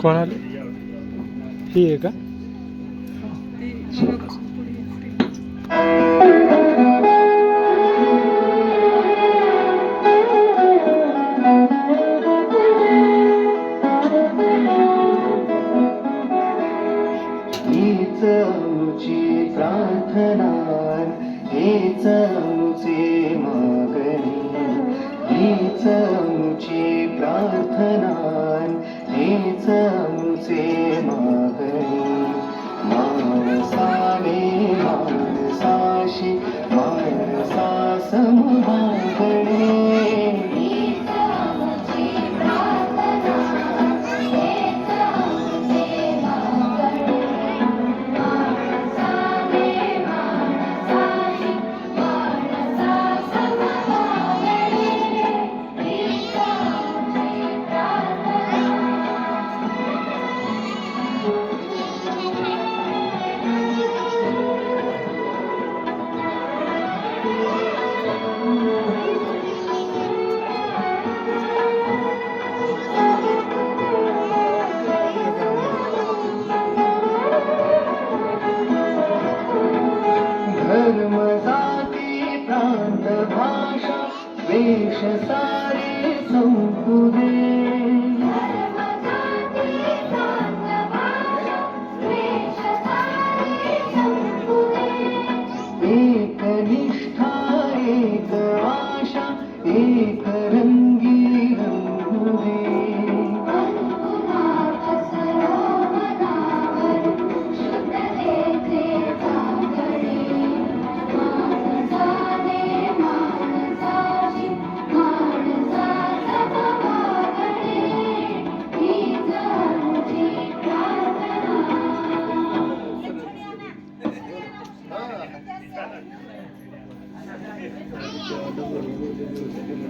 कोण आले? ही आहे का? ती मगापासून हीच प्रार्थना हेच प्रार्थना हेच आमचे मागणी देश सारे संपुरे だから、もう全部、すげえな。